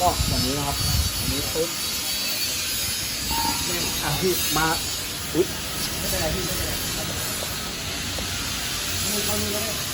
ก็แบบนี้นะครับอันนี้ปุ๊บนี่อะพี่มาอุ๊ยไม่เป็นไรพี่ไม่เป็นไรนี่เข้านี่ก็ได้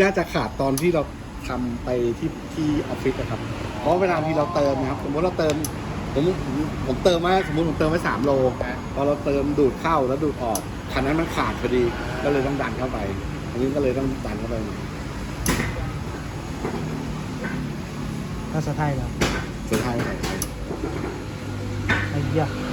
น่าจะขาดตอนที่เราทำไปที่ที่ออฟฟิศนะครับ เพราะเวลาที่เราเติมนะครับ สมมติเราเติมผมผมผมเติมมาสมมติผมเติมไปสามโลพอเราเติมดูดเข้าแล้วดูดออกคันนั้นมันขาดพอดีก็เลยต้องดันเข้าไปอันนี้ก็เลยต้องดันเข้าไปหน่อยภาษาไทยเหรอสุดท้ายใส่ไปไอ้ยะดุ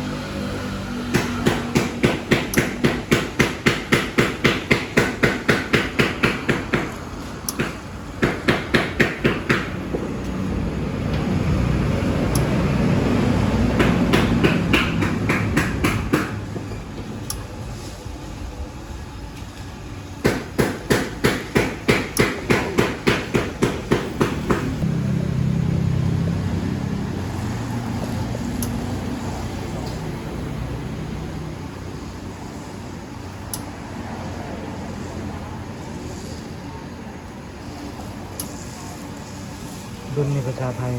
นในภาษาไทย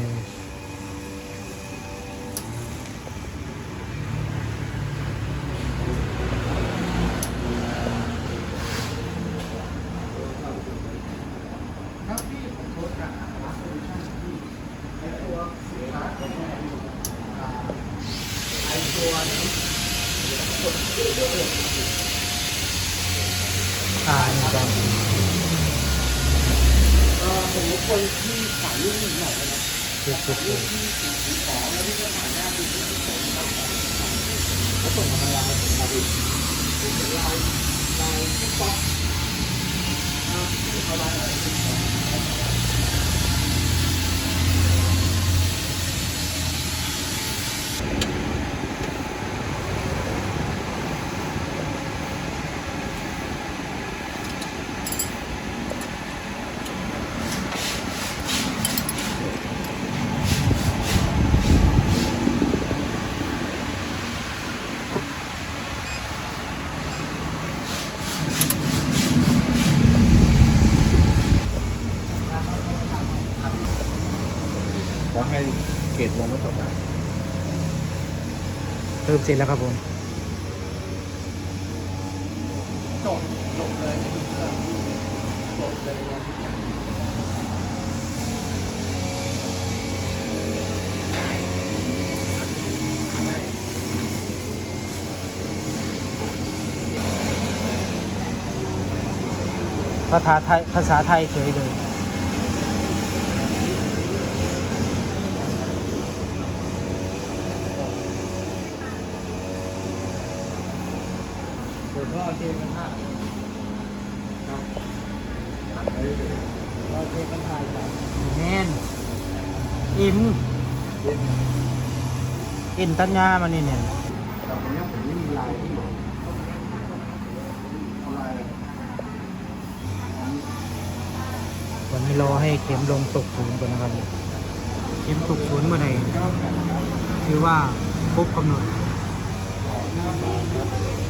ครับพี่ผมโทษกับร้านโซลูชั่นที่ไอตัวสินค้าของแม่อ่าไอตัวนี้ อ่านี่ครับ เอ่อผมรบกวนที่ขายลูกหนึ่งหน่อยนะครับ สุดสุด ลูกที่สี่สิบสองแล้วที่ก็ขายหน้าที่สี่สิบสองครับเขาส่งมาทางไลน์มาดิเป็นไลน์ไลน์ที่ป๊อกอ่าที่เขาไลน์อะไรสิบสองขอให้เกรดลงไม่ตกนะ เติมเสร็จแล้วครับผมจบจบเลยจบเลยภาษาไทยภาษาไทยเฉยเลย ดี๋ยวพ่อเทกันห้าครับตัดไปเลยพ่อเทกันห้าจ้ะแน่นอินอินตัญญามันนี่เนี่ยแต่วันนี้ผมไม่มีลายที่อยู่เอาลายอะไรวันนี้รอให้เข็มลงตกศูนย์ก่อนนะครับ เข็มตกศูนย์เมื่อไหร่คือว่าครบกำหนด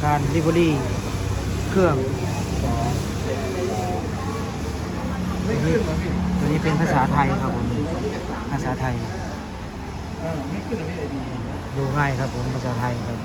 การริบรี่ เครื่องไม่ขึ้นเหรอพี่ตัวนี้เป็นภาษาไทยครับผม ภาษาไทยเออไม่ขึ้นเหรอพี่ไอดีดูง่ายครับผมภาษาไทยครับ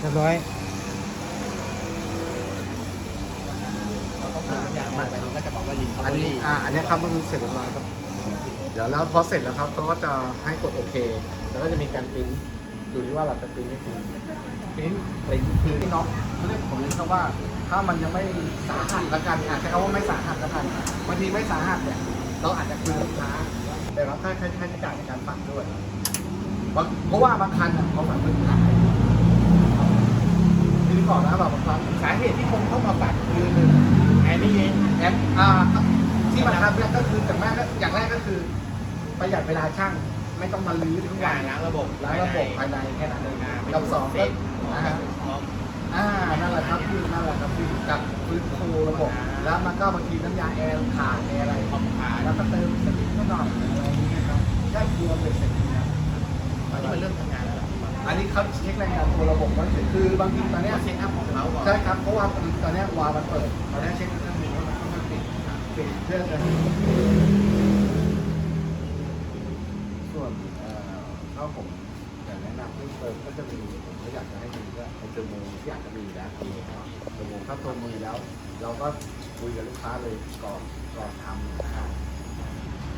เรียบร้อยอันนี้อ่าอันนี้ครับก็คือเสร็จเรียบร้อยครับ เดี๋ยวแล้วพอเสร็จแล้วครับเขาก็จะให้กดโอเค แล้วก็จะมีการปริ้นดูที่ว่าเราจะปริ้นไม่ปริ้นปริ้นปริ้นคือที่น้องเขาเรียกผมเรียกเขาว่า ถ้ามันยังไม่สาหัสละกันอาจจะใช้คำว่าไม่สาหัสละกันบางทีไม่สาหัสเนี่ยเราอาจจะคืนลูกค้าแต่รับค่าใช้ใช้จ่ายในการฝังด้วยบางเพราะว่าบางคันอะเขาฝังพื้นฐานที่ ก่อนนะแบบบางครั้งสาเหตุที่คนเข้ามาฝังคือหนึ่งแอร์ไม่เย็นแอร์อ่าที่มันทำเนี่ยก็คืออย่างแรกก็อย่างแรกก็คือประหยัดเวลาช่างไม่ต้องมาลื้อทุกอย่างล้างระบบล้างระบบภายในแค่นั้นเองอ่ากับสองเฟก็ซอ่าอ่านั่นแหละครับพี่นั่นแหละครับพี่กับฟื้นฟูระบบแล้วมันก็บางทีน้ำยาแอร์ขาดแอร์อะไรคอมพาแล้วก็เติมสติ๊กนิดหน่อยอะไรอย่างเงี้ยครับได้รวมเป็นเสร็จนะครับตอนนี้มันเริ่มทำงานแล้วเหร ออันนี้เขาเช็คแรงงานตัวระบบไว้เสร็จคือบางทีตอนเนี้ยเช็คอัพของเขาก่อนใช่ครับเพราะว่าตอนเนี้ยวาล์วมันเปิดตอนนี้เช็คเครื่องนี้ว่ามันต้องปิดปิดเพื่อจะส่วนเอ่อถ้าผมอยากแนะนำเพิ่มเติมก็จะมีผมก็อยากจะให้ดูว่าไอ้ตัวมือที่อยากจะมีแล้วตัวมือตัวมือถ้าตัวมือแล้ว เราก็คุยกับลูกค้าเลยก่อนก่อนทำนะครับ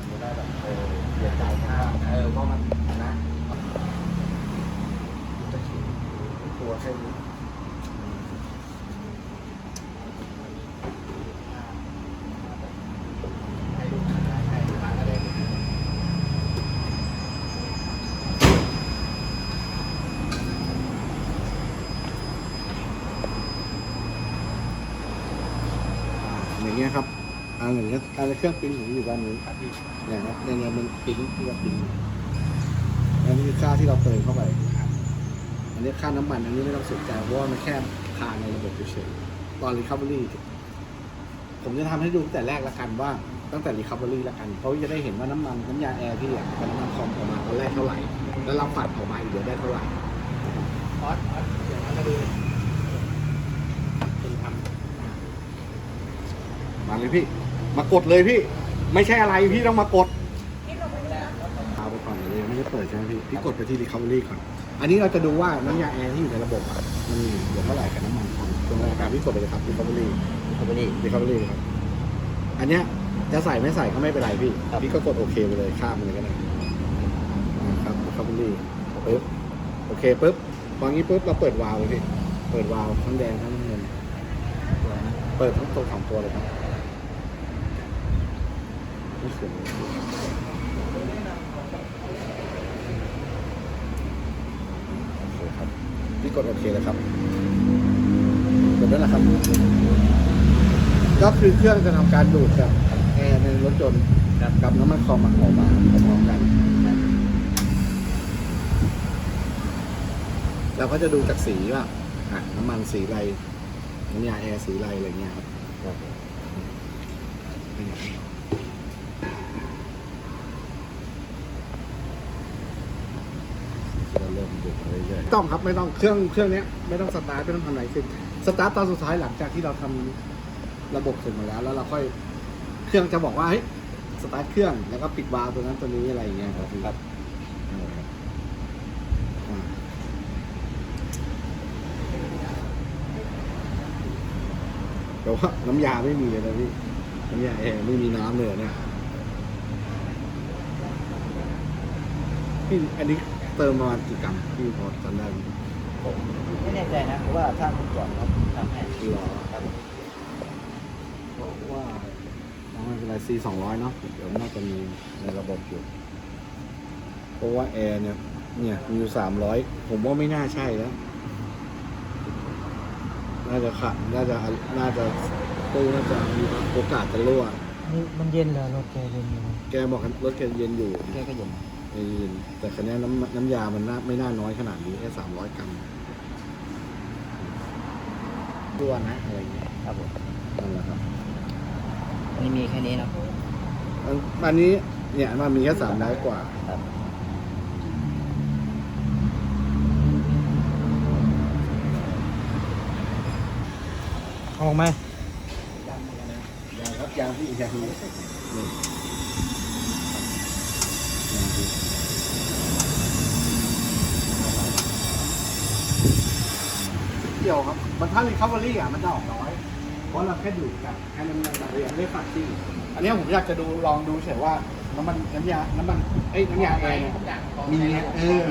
จะได้แบบเออเสียใจมากเออว่ามันนะ ตัวแค่นี้ให้ลูกค้าได้ให้ลูกค้าก็ได้อย่างเงี้ยครับอันอย่างเงี้ยอันเครื่องปริ้นผมอยู่ด้านนี้ครับพี่เนี่ยครับเนี่ยเนี่ยมันปริ้นที่เราปริ้นอันนี้คือค่าที่เราเติมเข้าไป อันนี้ค่าน้ำมันอันนี้ไม่ต้องสนใจเพราะว่ามันแค่ค่าในระบบเฉยๆตอน recovery ผมจะทำให้ดูตั้งแต่แรกละกันว่าตั้งแต่ recovery ละกันเขาจะได้เห็นว่าน้ำมันน้ำยาแอร์ที่อะกับน้ำมันคอมออกมาตอนแรกเท่าไหร่ แล้วเราฝัดออกมาอีกเดี๋ยวได้เท่าไหร่ออสออสเดี๋ยวเราดูคุณทมาเลยพี่ มากดเลยพี่ ไม่ใช่อะไรพี่ต้องมากดเอาไปก่อนเลยไม่ได้เปิดใช่ไหม พี่พี่กดไปที่ recovery ก่อน อันนี้เราจะดูว่าน้ำยาแอร์ที่อยู่ในระบบอะมันมีเหลือเท่าไหร่กับน้ำมันของตรงรายการพี่กดไปเลยครับ recovery ำคอมพานี recovery ครับ อันเนี้ยจะใส่ไม่ใส่ก็ไม่เป็นไรพี่ ครับ พี่ก็กดโอเคไปเลยข้ามไปเลยก็ได้นะครับ recovery ปึ๊บโอเคปึ๊บพองี้ปึ๊บเราเปิดวาล์วเลยพี่ เปิดวาล์วทั้งแดงทั้งน้ำเงิน เปิดทั้งตัวสองตัวเลยครับไม่เสียงเลยโอเคครับ พี่กดโอเคเลยครับกดได้แล้วครับ ก็คือเครื่องจะทำการดูดกับแอร์ในรถยนต์กับน้ำมันคอมอะออกมาพร้อมๆกัน เราก็จะดูจากสีว่าอะน้ำมันสีอะไรน้ำยาแอร์สีอะไรอะไรเงี้ยครับจะเริ่มดูดไปเรื่อยๆ ต้องครับไม่ต้องเครื่องเครื่องเนี้ยไม่ต้องสตาร์ทไม่ต้องทำอะไรสิสตาร์ทตอนสุดท้ายหลังจากที่เราทำระบบเสร็จหมดแล้ว แล้วเราค่อยเครื่องจะบอกว่าเฮ้ยสตาร์ทเครื่องแล้วก็ปิดวาล์วตัวนั้นตัวนี้อะไรอย่างเงี้ยครับครับแต่ว่าน้ำยาไม่มีเลยนะพี่น้ำยาแอร์ไม่มีน้ำเลยเนี่ยพี่อันนี้ เติมประมาณกี่กรัมพี่พอจำได้ไหมผมไม่แน่ใจนะเพราะว่าถ้าคุณก่อนเขาทำให้หรอบอกว่าเอาไม่เป็นไรซีสองร้อยเนาะเดี๋ยวน่าจะมีในระบบอยู่เพราะว่าแอร์เนี่ยเนี่ยมีอยู่สามร้อยผมว่าไม่น่าใช่แล้วน่าจะขัดน่าจะน่าจะตู้น่าจะมีโอกาสจะรั่วนี่มันเย็นเหรอรถแกเย็นอยู่แกบอกรถแกเย็นอยู่แค่ก็เย็น เย็นแต่คันนี้น้ำน้ำยามันน่าไม่น่าน้อยขนาดนี้แค่สามร้อยกรัมตัวนะอะไรเงี้ยครับผมนั่นแหละครับอันนี้มีแค่นี้เนาะอันอันนี้เนี่ยมันมีแค่สามร้อยกว่าครับออกไหมยางครับยางพี่ยางนี้นี่ยางพี่ เกี่ยวครับ มันถ้า recovery อะมันจะออกน้อย เพราะเราแค่ดูดกับแค่น้ำมันเรียนด้วยฝักที่อันนี้ผมอยากจะดูลองดูเฉยว่าน้ำมันน้ำยา น้ำมันเอ้ยน้ำยาแอร์เนี่ยมีเออ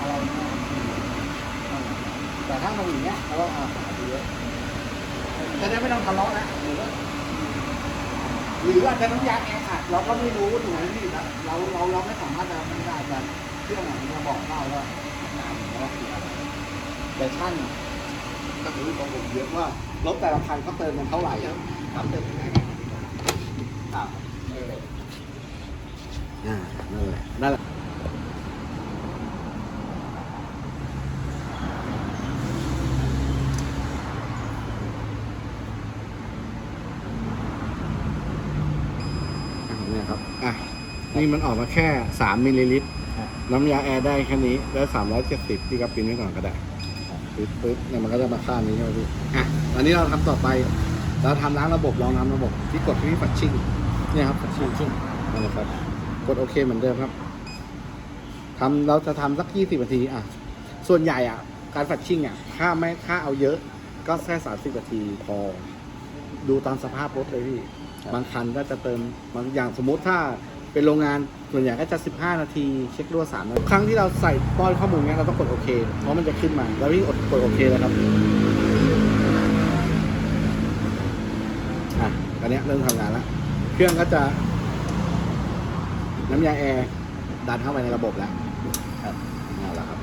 อะไรเนี่ยแต่ถ้าเราอย่างเงี้ยเราก็อาหาดูเยอะจะได้ไม่ต้องทะเลาะนะหรือว่าหรืออาจจะน้ำยาแอร์อัดเราก็ไม่รู้ถูกไหมพี่นะเราเราเราไม่สามารถจะไม่ได้แต่เครื่องอะมันจะบอกได้ว่าน้ำมันคืออะไร แต่ช่างก็รู้ตรงผมเยอะว่ารถแต่ละคันเขาเติมกันเท่าไหร่ครับเติมยังไงครับเอออ่านั่นแหละนั่นแหละอะเนี่ยครับ อะ นี่มันออกมาแค่ 3มิลลิลิตร น้ำยาแอร์ได้แค่นี้ แล้ว370ที่กับปินไว้ก่อนก็ได้ ปึ๊บปึ๊บเนี่ยมันก็จะมาค่านี้ใช่ไหมพี่อะตอนนี้เราทำต่อไป เราทำล้างระบบลองทำระบบ ที่กดที่ฝัดชิ่งเนี่ยครับฝัดชิ่งชิ่งนั่นแหละครับกดโอเคเหมือนเดิมครับทำเราจะทำสักยี่สิบนาทีอะส่วนใหญ่อะ การฝัดชิ่งอะถ้าไม่ถ้าเอาเยอะ ก็แค่สามสิบนาทีพอดูตามสภาพรถเลยพี่บางคันก็จะเติมบางอย่างสมมุติถ้าเป็นโรงงาน ส่วนใหญ่ก็จะ 15 นาทีเช็ครั่ว3นาทีครั้งที่เราใส่ป้อนข้อมูลเนี้ยเราต้องกดโอเค เพราะมันจะขึ้นมา แล้วพี่กดกดโอเคเลยครับอะตอนเนี้ยเริ่มทำงานแล้วเครื่องก็จะ น้ำยาแอร์ดันเข้าไปในระบบแล้วครับเอาละครับ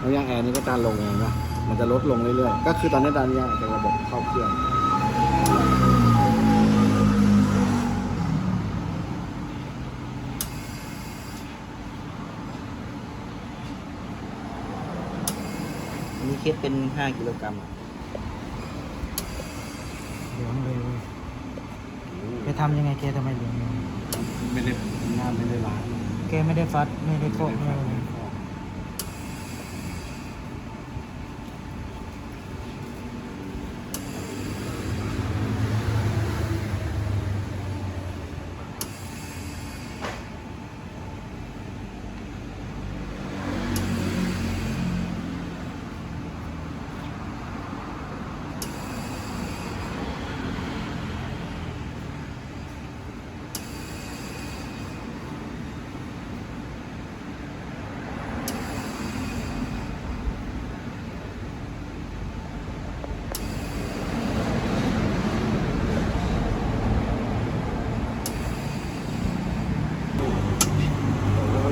น้ำยาแอร์นี่ก็จะลงเองนะมันจะลดลงเรื่อยๆ ก็คือตอนนี้ตอนนี้จะระบบเข้าเครื่อง คสเป็น5กิโลกรัมเหลืองเลยเว้ยไปทำยังไงแกทำไมเหลืองเลยไม่ได้งานไม่ได้ล้างแกไม่ได้ฟัดไม่ได้โคกไม่ได้อะไร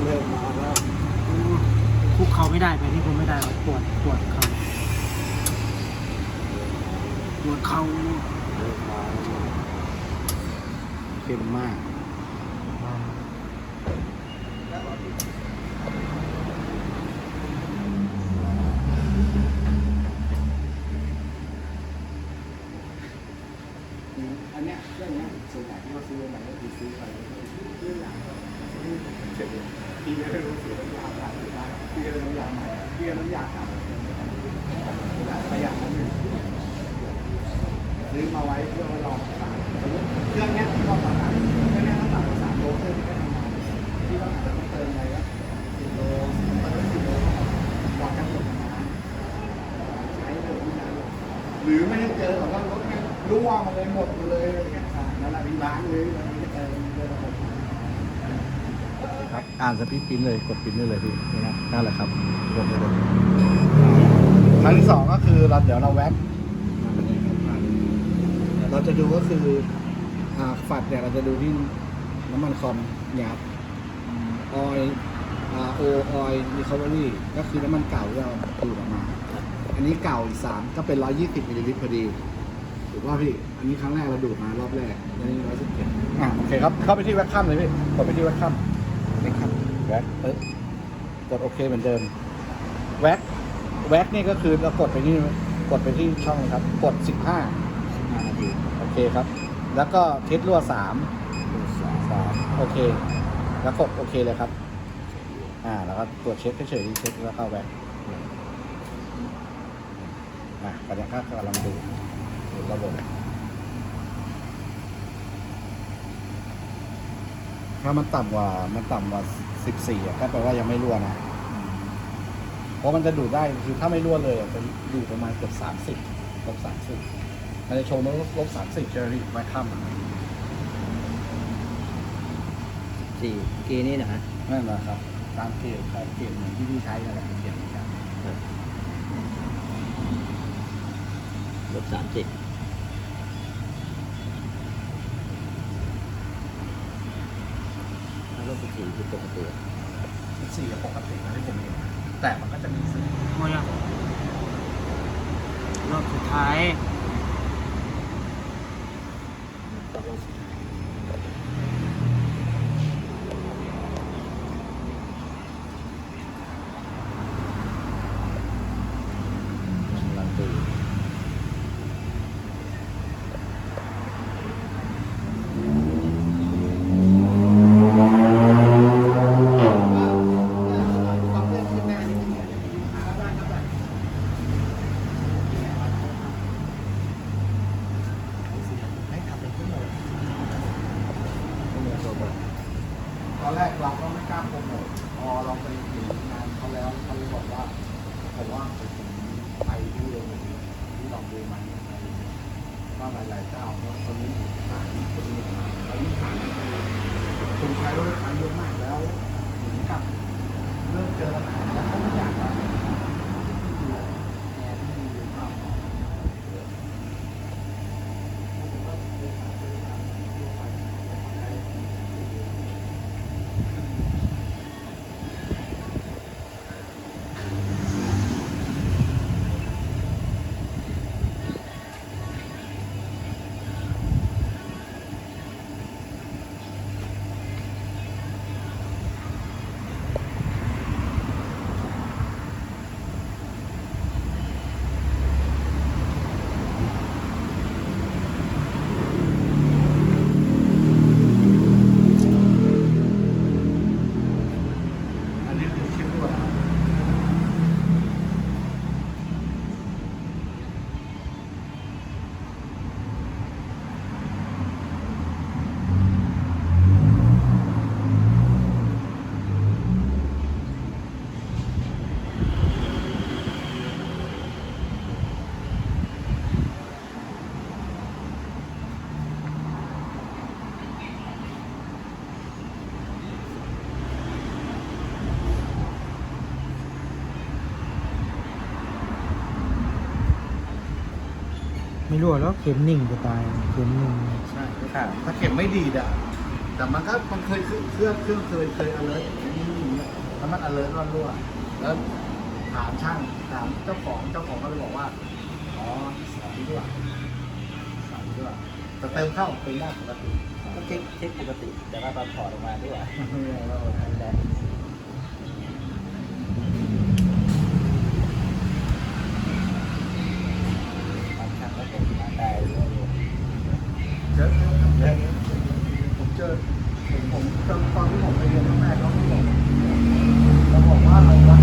เริ่มมาแล้ว คุกเขาไม่ได้ไปนี่ผมไม่ได้หรอกปวดปวดเขาปวดเขา เริ่มมาแล้วเข้มมาก อันเนี้ยเรื่องเนี้ยส่วนใหญ่ที่เราซื้อมาก็คือซื้อไปเรื่องอย่างเสร็จเลยพี่ก็ไม่รู้เสียน้ำยาอะไรหรือว่าพี่ก็เลยน้ำยาใหม่พี่ก็น้ำยาเก่าประหยัดนิดนึงซื้อมาไว้เพื่อไว้ลองขายสมมติเครื่องเนี้ยที่เราสั่งเครื่องเนี้ยต้องสั่งมาสามโลเครื่องนี้ก็ทำงานที่เราอาจจะต้องเติมอะไรก็สิบโลสิบโลสิบโลวัดกันหมดนะใช้เลยที่นั้นหรือไม่ได้เจอแบบว่ารถแม่งรั่วมาเลยหมดเลยอะไรเงี้ยอ่านั่นแหละมีล้างเลยแล้วมีเติมเลยระบบ ครับอ่ปีดพิมพ์เลยกดพิมพ์ได้เลยพี่นี่นะนั่นแหละครับกดเลยครั้งที่สองก็คือเราเดี๋ยวเราแว็กเราจะดูก็คืออ่าฝัดเนี่ยเราจะดูที่น้ำมันคอมเนี่ยครับออยโอออยรีคอเวอรี่ก็คือน้ำมันเก่าที่เราดูดออกมา อันนี้เก่าอีกสามก็เป็นร้อยยี่สิบมิลลิลิตรพอดีถูกว่าพี่ อันนี้ครั้งแรกเราดูดมารอบแรกอันนี้ร้อยสิบเจ็ดอ่าโอเคครับ เข้าไปที่แว็กคัมเลยพี่กดไปที่แว็กคัม แว็กปึ๊บกดโอเคเหมือนเดิม แว็กแว็กนี่ก็คือเรากดไปที่กดไปที่ช่องครับ กดสิบห้า15 นาทีโอเคครับ แล้วก็เทสรั่วสามสามโอเค แล้วกดโอเคเลยครับ อ่า แล้วก็ตรวจเช็คเฉยๆเช็คแล้วเข้าแว็กอะตอนนี้ก็กำลังดูดูระบบถ้ามันต่ำกว่า มันต่ำกว่า สิบสี่ก็แปลว่ายังไม่รั่วนะ เพราะมันจะดูดได้คือถ้าไม่รั่วเลยอะจะดูดประมาณเกือบสามสิบลบสามสิบมันจะโชว์ว่าลบสามสิบเจอรี่ไว้ข้ามสี่กีนี่นะฮะนั่นแหละครับ ตามเกณฑ์ครับเกณฑ์เหมือนที่พี่ใช้นั่นแหละเกณฑ์เหมือนกัน ลบสามสิบลบ สิบสี่คือปกติสี่กับปกตินะที่ผมเห็นแต่มันก็จะมีสีหมดยังรอบสุดท้าย ไม่รู้แล้วเข็มนิ่งจะตายเข็มนิ่งใช่ค่ะถ้าเข็มไม่ดีอะแต่มันก็มันเคยเครื่องเครื่องเคยเคย alert นี่นี่แล้วมัน alert ว่ารั่วแล้วถามช่างถามเจ้าของเจ้าของก็เลยบอกว่าอ๋อสายรั่วสายรั่วแต่เติมเข้าเป็นได้ปกติก็เช็คเช็คปกติแต่ว่าตอนถอดออกมาด้วย แล้ว นั่นแหละบางครั้งก็เป็นมาได้ด้วย เจอเจอผมเจอผมผมตอนตอนที่ผมไปเรียนครั้งแรกเขาก็บอกเราบอกว่าอะไรวะ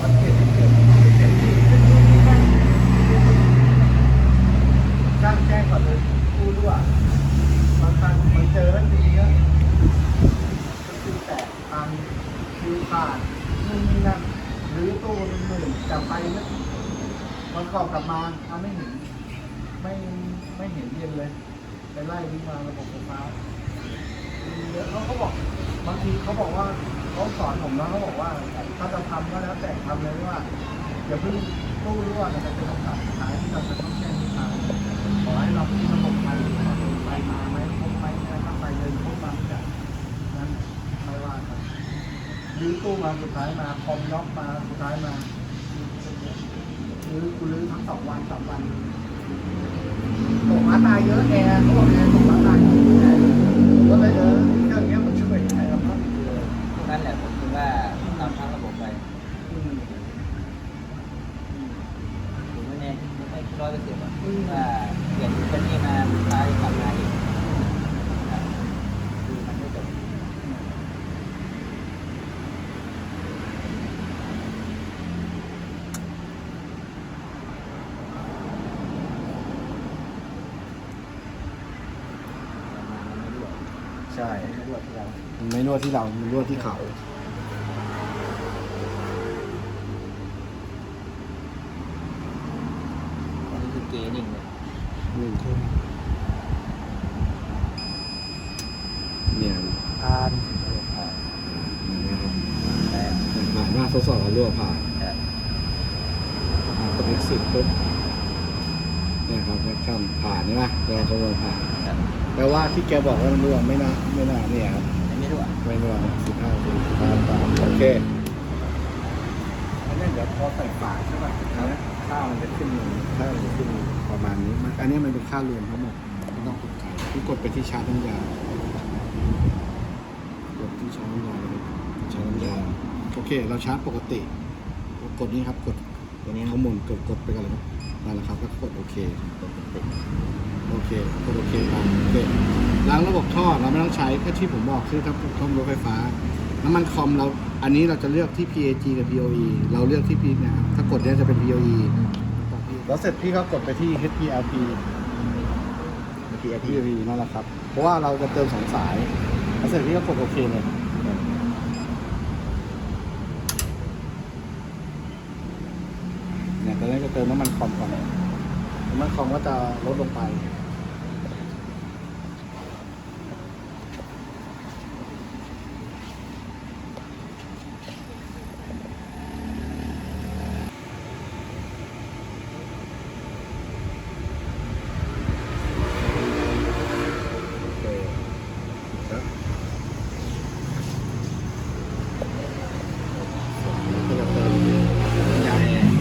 มันเก่งเก่งมากมันเก่งเก่งเก่งที่ช่างแจ้งก่อนเลยพูดด้วยบางครั้งมันเจอแล้วทีนี้ก็คือแตกทางคิวขาดนู่นนี่นั่นหรือตู้หนึ่งหมื่นกลับไปเนี่ยมันกรอบกลับมาเอาไม่เห็น ไม่ไม่เห็นเย็นเลย ไปไล่วิ่งมาระบบไฟฟ้าเยอะเขาบอกบางทีเขาบอกว่าเขาสอนผมนะเขาบอกว่าถ้าจะทำก็แล้วแต่ทำเลยว่าอย่าเพิ่งตู้รั่วนะมันเป็นโอกาสสุดท้ายที่เราจะต้องแก้ปัญหาขอให้เราที่ระบบไฟไฟมาไหมครบไหมถ้าไฟเดินครบมาจะนั้นไม่ว่ากันรื้อตู้มาสุดท้ายมาคอมล็อกมาสุดท้ายมารื้อกูรื้อทั้งสองวันสามวัน ผมมาตายเยอะแอร์เขาบอกแอร์ตกม้าตายเยอะผมก็เลยเออเรื่องเนี้ยมันช่วยได้แล้วครับนั่นแหละผมคิดว่าตามทั้งระบบไปผมไม่แน่ไม่ร้อยเปอร์เซ็นต์ว่า มไม่รั่วที่เรา มันรั่วที่เขาอันนี้คือเกนิ่งเลยหนึ่งเนี่ยผ่านผ่านว่าทดสอบเรารั่วผ่านผ่านกับเอ็กซิสปุ๊บเนี่ยครับมันข้ผ่านใช่ไหมเราคำนวณผ่านแปลว่าที่แกบอกว่ามันรั่ว อันนี้เดี๋ยวพอใส่ฝาใช่ป่ะค่าวมันจะขึ้นค่ามันจะขึ้นประมาณนี้มันอันนี้มันเป็นค่ารวมทั้งหมดไม่ต้องตกใจพี่กดไปที่ชาร์จน้ำยากดที่ชาร์จน้ำยาเลยชาร์จน้ำยาโอเค เราชาร์จปกติกดนี้ครับกดตัวนี้ข้างบนกดกดไปกันเลยครับนั่นแหละครับแล้วก็กดโอเคโอเคกดโอเคครับโอเคล้างระบบท่อเราไม่ต้องใช้แค่ที่ผมบอกคือถ้าท่อรถไฟฟ้า น้ำมันคอมเราอันนี้เราจะเลือกที่ PAG กับ POE เราเลือกที่ P นะครับถ้ากดเนี้ยจะเป็น POE แล้วเสร็จพี่ก็กดไปที่ HPLP PIP PAP นั่นแหละครับ เพราะว่าเราจะเติมสองสาย แล้วเสร็จพี่ก็กดโอเคเลยเนี่ยตอนนี้จะเติมน้ำมันคอมก่อนน้ำมันคอมก็จะลดลงไป โอเคครับแล้วก็จะเติมยาแอร์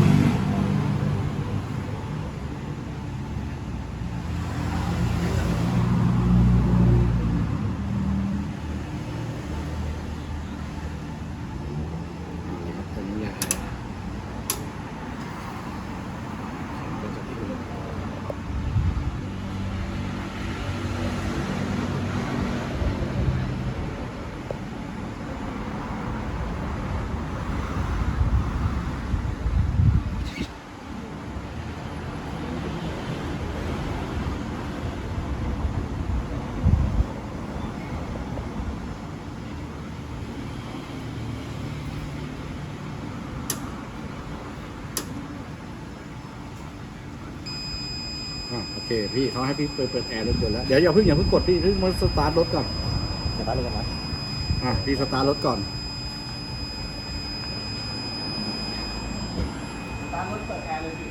ครับตัวนี้ยาก็จะขึ้นอะโอ เคพี่เขาให้พี่เปิดเปิดแอร์รถยนต์แล้วเดี๋ยวอย่าเพิ่งอย่าเพิ่งกดพี่เพิ่งมาสตาร์ทรถก่อนสตาร์ทเลยกันนะอะพี่สตาร์ทรถก่อนสตาร์ทรถเปิดแอร์เลยพี่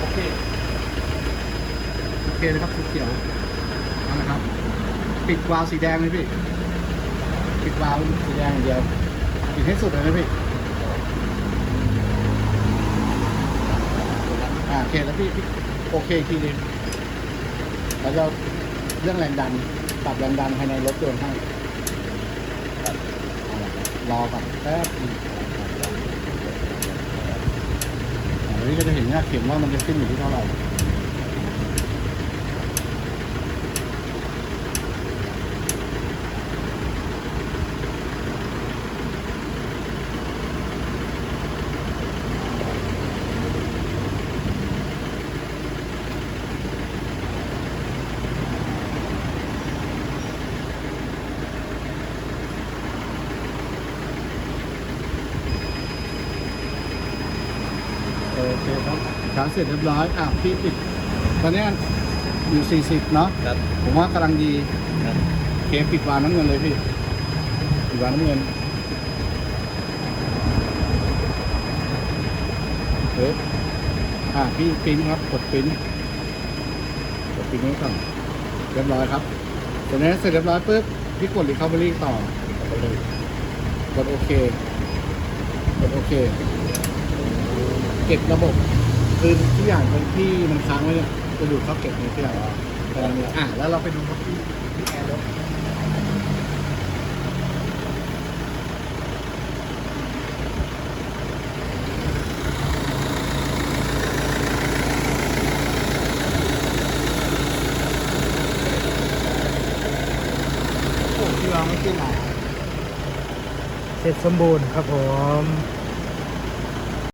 โอเค โอเคนะครับสีเขียวเอานะครับ ปิด วาล์วสีแดงเลยพี่ปิดวาล์วสีแดงอย่างเดียวปิดให้สุดเลยนะพี่อ่าโอเคแล้วพี่พี่โอเคทีนึงแล้วเราเรื่องแรงดันปรับแรงดันภายในรถยนต์ให้รอก่อนแป๊บนึงอันนี้ก็จะเห็นหน้าเข็มว่ามันจะขึ้นอยู่ที่เท่าไหร่ โอเคครับชาร์จ เสร็จเรียบร้อยอะพี่ปิดตอนเนี้ยอยู่ 40 เนาะครับ ผมว่ากำลังดีครับ เคปิดวาล์วน้ำเงินเลยพี่ ปิดวาล์วน้ำเงินเฮ้ยอะพี่ปริ้นครับ กดปริ้นกดปริ้นไว้ก่อนเรียบร้อยครับตอนนี้เสร็จเรียบร้อยปุ๊บพี่กด recovery ต่อกดโอเคกดโอเค เก็บระบบ คือทุกอย่างเป็นที่มันค้างไว้เนี่ยจะดูดเข้าเก็บในเครื่องะต่อันนี้อะแล้วเราไปดูท็อปปี้ที่แอร์รถโอ้ที่วาไม่ขึ้นหรอเสร็จสมบูรณ์ครับผม